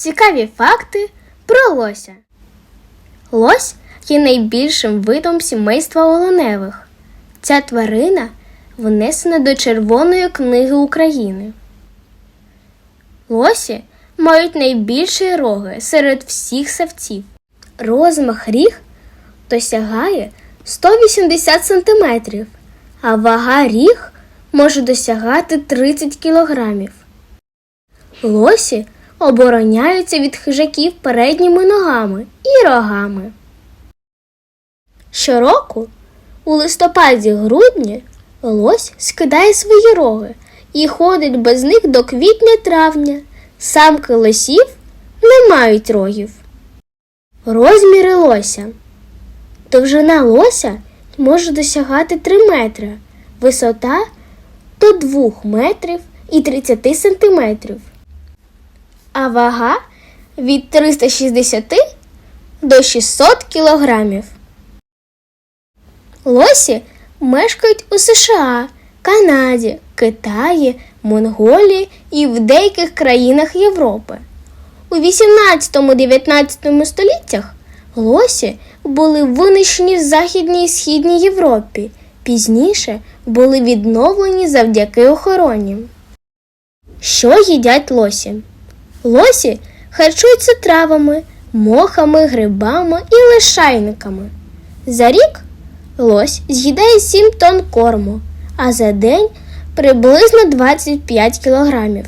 Цікаві факти про лося. Лось є найбільшим видом сімейства оленевих. Ця тварина внесена до Червоної книги України. Лосі мають найбільші роги серед всіх савців. Розмах ріг досягає 180 см, а вага ріг може досягати 30 кг. Лосі обороняються від хижаків передніми ногами і рогами. Щороку у листопаді-грудні лось скидає свої роги і ходить без них до квітня-травня. Самки лосів не мають рогів. Розміри лося. Довжина лося може досягати 3 метри, висота до 2 метрів і 30 сантиметрів, а вага від 360 до 600 кілограмів. Лосі мешкають у США, Канаді, Китаї, Монголії і в деяких країнах Європи. У 18-19 століттях лосі були винищені в Західній і Східній Європі, пізніше були відновлені завдяки охороні. Що їдять лосі? Лосі харчуються травами, мохами, грибами і лишайниками. За рік лось з'їдає 7 тонн корму, а за день приблизно 25 кілограмів.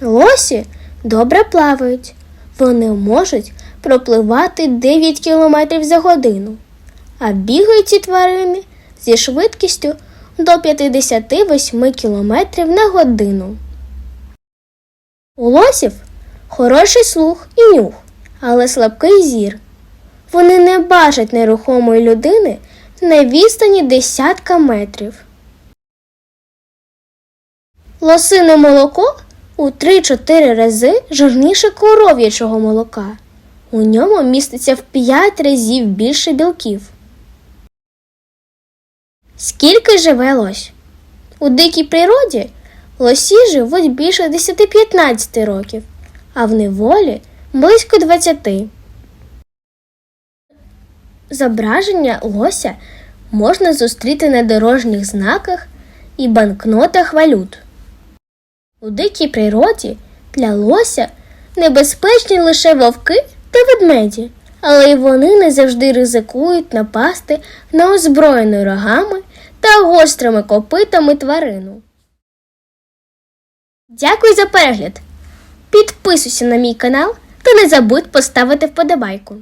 Лосі добре плавають. Вони можуть пропливати 9 км за годину, а бігають ці тварини зі швидкістю до 58 км на годину. У лосів хороший слух і нюх, але слабкий зір. Вони не бачать нерухомої людини на відстані десятка метрів. Лосине молоко у 3-4 рази жирніше коров'ячого молока. У ньому міститься в 5 разів більше білків. Скільки живе лось? У дикій природі лосі живуть більше 10-15 років, а в неволі близько 20. Зображення лося можна зустріти на дорожніх знаках і банкнотах валют. У дикій природі для лося небезпечні лише вовки та ведмеді, але й вони не завжди ризикують напасти на озброєну рогами та гострими копитами тварину. Дякую за перегляд! Підписуйся на мій канал та не забудь поставити вподобайку.